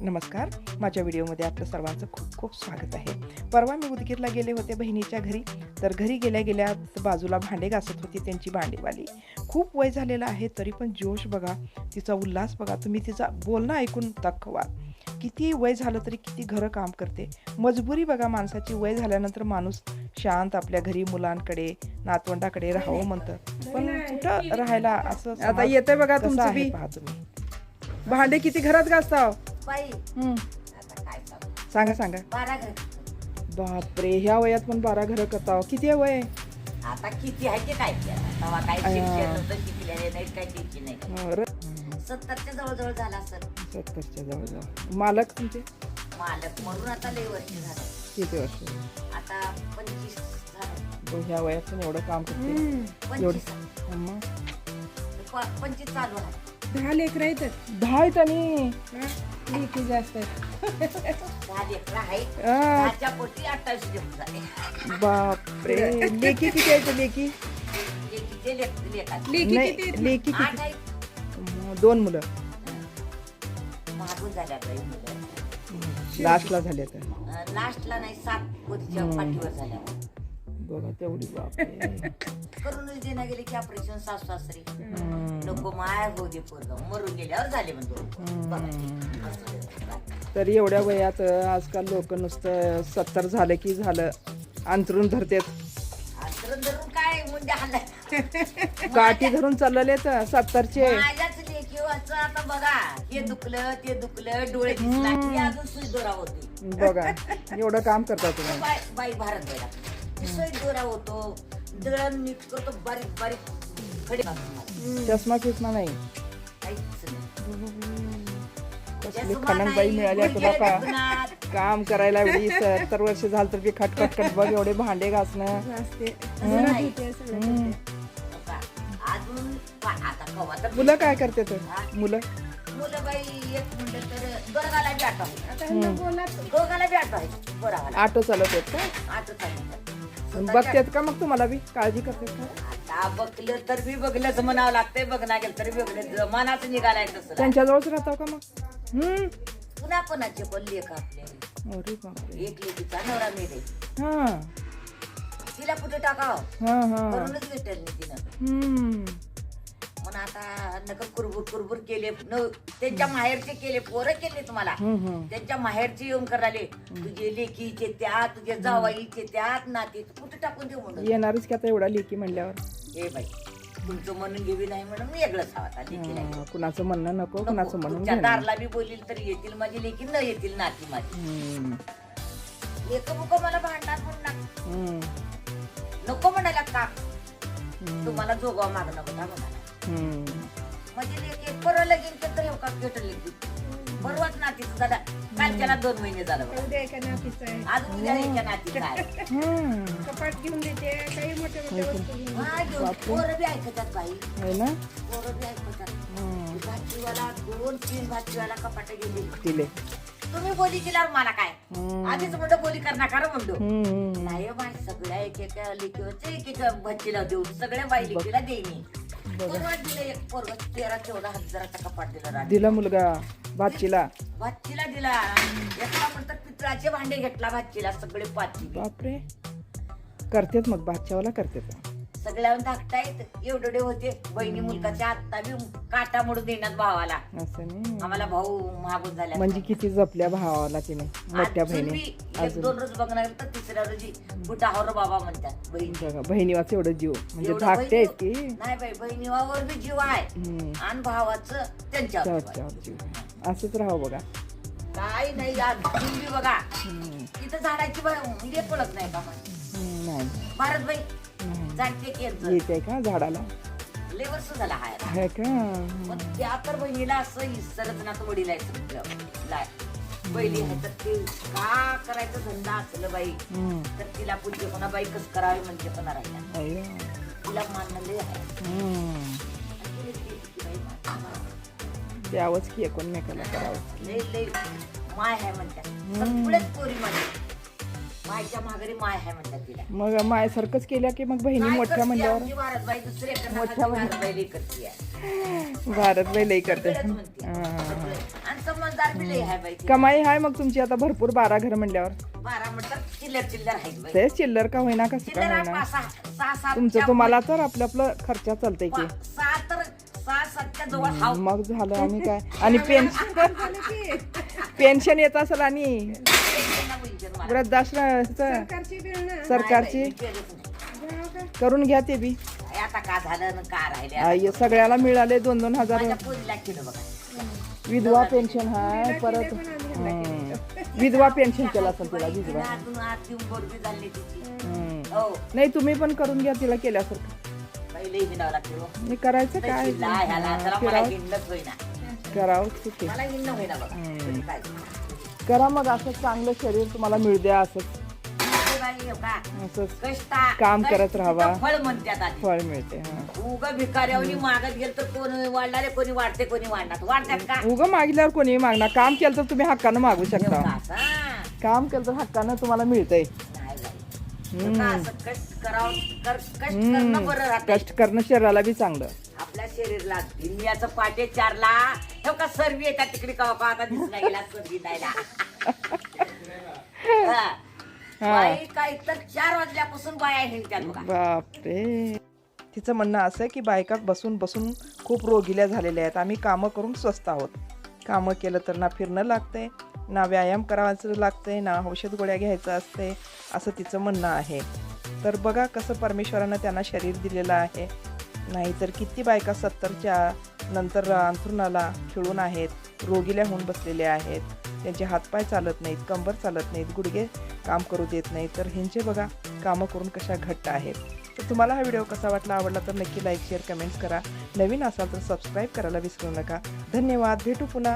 नमस्कार. माझ्या व्हिडिओमध्ये आपलं सर्वांचं खूप खूप स्वागत आहे. परवा मी उदगीरला गेले होते बहिणीच्या घरी. तर घरी गेल्या गेल्या बाजूला भांडे घासत होती त्यांची भांडेवाली. खूप वय झालेलं आहे तरी पण जोश बघा. तिचा उल्हास बघा. तुम्ही तिचा बोलणं ऐकून व्हाल किती वय झालं तरी किती घरं काम करते. मजबुरी बघा माणसाची. वय झाल्यानंतर माणूस शांत आपल्या घरी मुलांकडे नातवंडाकडे राहावं म्हणतं. पण कुठं राहायला असं आता येतंय बघा तुमचं भांडे किती घरात घासता? बाई हम्म. आता काय सांगू? सांगा सांगा. बारा घर. बापरे ह्या वयात पण बारा घरं करता किती आहे वय? आता किती आहे ते काय ते आता. तेव्हा काय अय्या. शिक्षण नव्हतं शिकलेले नाहीत काय नाही. सत्तरच्या जवळजवळ झाला सर. सत्तरच्या जवळ मालक तुमचे? मालक म्हणून आता लय वर्ष झालं. किती वर्ष आता पंचवीस झालं. ह्या वयात पण एवढं काम करते. एवढं अम्मा. प- पंचवीस चालू आहे दहा लेकर आहेत. दहा आहेत आणि लेकी जास्त आहेत. दहा लेकरं आहे आ, दहाच्या पोटी अठ्ठावीस लेकरं झाले बापरे. लेकी किती आहेत लेकी लेकीचे लेक नाही किती आहेत? लेकी आठ किती दोन मुलं. मागून झाल्या बाई मुलं. लास्टला झाले तर लास्टला नाही सात वरच्या पाठीवर झाल्या. बघा तेवढी बापरे करूनच देण्या गेले की ऑपरेशन सासू सासरे. हम्म. नको माया होऊ दे पोरग. मरून गेल्यावर झाले म्हणतो. तर एवढ्या वयात आजकाल लोक नुसतं सत्तर झालं की झालं अंतरून धरतेत. अंतरून धरून काय मुंड्या हल्ला काठी धरून चाललेले तर सत्तरचे. माझ्याच लेखी वाचं आता बघा हे दुखलं ते दुखलं डोळे दिसला की अजून सुई दोरा होती बघा एवढं काम करता तुम्ही. बाई बाई भारत बेडा सुई दोरा होतो. दळण नीट करतो बारीक बारीक खडे. चष्मा नाही. कसली चष्मा नाही, बापा. दुखणार. काम करायला एवढी सत्तर वर्ष झालं तर बी खटखट खट बघ एवढे भांडे घासणं. मुलं काय करते तर? मुलं? ऑटो चालवत आहेत का? आठव चालू बघतात का मग तुम्हाला बी? काळजी करतात का? आता बघलं तर बी बघलंच म्हणावं लागतंय बघणार गेलं तरी बघलं. जमानाच निघालाय तसं. त्यांच्याजवळच राहता का मग? हम्म. पुन्हा कोणाचे पण लेख आपले? अरे बापरे. एक लेखीचा नवरा मेले. हा. तिला कुठे टाकावं. हा हा. करूनच भेटेल नाही तिनं. हम्म. आता नका कुरबुर कुरबुर केले. न त्यांच्या माहेरचे केले पोरं केले तुम्हाला. त्यांच्या माहेरचे येऊन कराले तुझे लेकीचे त्या तुझे जावाईचे त्यात नाते. कुठे टाकून देऊ म्हणून? येणारच की आता एवढा लेकी म्हणल्यावर? हे बाई तुमचं म्हणून घेवी नाही म्हणून वेगळंच हवा आता लेकीला हा, कुणाचं म्हणणं नको नको. कुणाचं म्हणून तुमच्या घेणं. दारला बी बोलील तर येतील माझी लेकी न येतील नाती माझी. हम्म, एक बुक मला भांडणार म्हणून ना. हम्म, नको म्हणायला का? हम्म, तुम्हाला जोगवा मागणं होता म्हणाला. म्हणजे लेकी परवा लगीन तर हो का भेटल लेकी परवाच नातीचं झाला. कालच्याला दोन महिने झालं बघा. उद्या एका नातीचं आहे. आज उद्या एका नातीचं आहे. हम्म. कपाट घेऊन देते काही मोठ्या मोठ्या वस्तू घेऊन देते. हा, घेऊन पोरं बी ऐकतात बाई. है ना? पोरं बी ऐकतात. हम्म. भाजीवाला दोन तीन भाजीवाला कपाट गेले दिले. तुम्ही बोली दिल्यावर मला काय? हम्म. आधीच म्हणतो बोली कर नका रे म्हणतो. हम्म. नाही बाई सगळ्या एक एका एक एक भज्जीला देऊ सगळ्या बाई लेकीला देईन परवा दिलं? एक पोरग तेरा चौदा हजाराचा कपाट दिला राणी. दिला मुलगा भाचीला. भाचीला दिला. एका म्हणतात पितळाचे भांडे घेतला भाचीला सगळे पाची बापरे. करतेत मग भाच्यावाला करतेत. सगळ्यावर धाकटायत एवढे होते. बहिणी मुलगाच्या आत्ता बी काटा मोडून देण्यात भावाला. असं नाही. आम्हाला भाऊ महागून झाल्या म्हणजे किती जपल्या भावाला तिने? मोठ्या अजून बहिणी. बी अजून. दोन रोज बघणार तर तिसऱ्या रोजी बुटावर बाबा म्हणतात बहीण. बघा बहिणीवाच एवढं जीव. म्हणजे एवढं धाकटे आहेत की? बहिणी- नाही बाई बहिणीवावर बी जीव आहे. हम्म. आणि भावाचं त्यांच्यावर आहे. असंच राहावं बघा. काही नाही आज तुम्ही बघा. हम्म. तिथं झाडाची बा- लेप ओळख नाही का? हम्म, नाही. भारत बाई. येत आहे का झाडाला? लय वर्ष झाला हाय आहे का? पण त्या तर बहिणीला असं इसरत ना तो वडील लाय पहिली तर ते का करायचं धंदा असलं बाई? हम्म. तर तिला पुढचे कोणा बाई कस करावे म्हणजे कोणा राहिला अय्यो. तिला मानणं लय आहे. हम्म. आणि ते किती बाई मानणं. द्यावंच की. एकमेकाला करावं लय लय माय आहे म्हणतात सगळेच पोरी माझी माघारी माय आहे म्हणतात तिला. मग मायासारखंच केल्या की मग बहिणी मोठ्या म्हणल्यावर? आमची भारतबाई दुसरी एका मोठ्या नावाची भारतबाई लई करते आहे. भारतबाई लई करते. सगळंच म्हणते. हा. आणि समजदार बी लई आहे बाई ती. कमाई आहे मग तुमची आता भरपूर बारा घर म्हणल्यावर? बारा म्हणतात चिल्लर चिल्लर आहेत बाई. ते चिल्लर का होईना कसं का चिल्लर आहे होईना? पाच सहा सहा सात तुमचं तुम्हाला तर आपलं आपलं खर्चा चालतंय की. पा- सहा तर सहा सातच्या जवळ हाव. मग झालं आणि काय? आणि पेन्शन पेन्शन येत असेल आणि? मला. वृद्धाश्रम सरकारची बिल ना. सरकारची? नाही बाई, मी केलंच नाही. जाऊ का? करून घ्या ते बी. काय आता का झालं न का राहिले? आई, सगळ्याला मिळाले दोन दोन हजार. माझ्या पोरीला केलं बघा. विधवा पेन्शन हाय परत हम्म. विधवा पेन्शन केलं असेल तिला विधवा. अजून आत येऊन गोडबी झाली तिची. हम्म. हो. नाही तुम्ही पण करून घ्या तिला केल्यासारखं. पहिले हिंडावं लागते हो. मी करायचं काय? चिल्ला ह्याला जरा मला फिरावं हिंडच होईना. करावं चुके मला हिंड होईना बघा. हम्म. तरी काय? करा मग असं चांगलं शरीर तुम्हाला मिळ द्या असंच ते बाई हो का असंच कष्ट काम करत कष्ट राहावा. फळ म्हणतात आधी. फळ मिळते हा. उगा भिकाऱ्यावनी मागत गेल तर कोण वाढणारे कोणी वाढते कोणी वाढणार. वाढतात का? उगं मागितल्यावर कोणी मागणार. काम केलं तर तुम्ही हक्कानं मागू शकता. एवढं असं. काम केलं तर हक्कानं तुम्हाला मिळतंय. असं कष्ट करावं? कर- कष्ट करणं बरं. राहतं. कष्ट करणं शरीराला बी चांगलं. आपल्या शरीरला धिम्याचं पाटे चारला. हे का सर्वी येतात तिकडे का का आता दिसला गेला सर्वी द्यायला हा. बाई काय तर चार वाजल्यापासून बाया हिंडतात बघा. बापरे. तिचं म्हणणं असं आहे की बायका बसून बसून खूप रोगिल्या झालेल्या आहेत. आम्ही कामं करून स्वस्त आहोत. कामं केलं तर ना फिरणं लागतंय. ना व्यायाम करावाचं लागते ना औषध गोळ्या घ्यायचं असते असं तिचं म्हणणं आहे. तर बघा कसं परमेश्वरानं त्यांना शरीर दिलेलं आहे. नाहीतर किती बायका सत्तरच्या नंतर अंथरुणाला खिळून आहेत रोगील्या होऊन बसलेले आहेत. त्यांचे हातपाय चालत नाहीत कंबर चालत नाहीत गुडघे काम करू देत नाहीत. तर ह्यांचे बघा कामं करून कशा घट्ट आहेत. तर तुम्हाला हा व्हिडिओ कसा वाटला आवडला तर नक्की लाईक शेअर कमेंट्स करा. नवीन असाल तर सबस्क्राईब करायला विसरू नका. धन्यवाद. भेटू पुन्हा.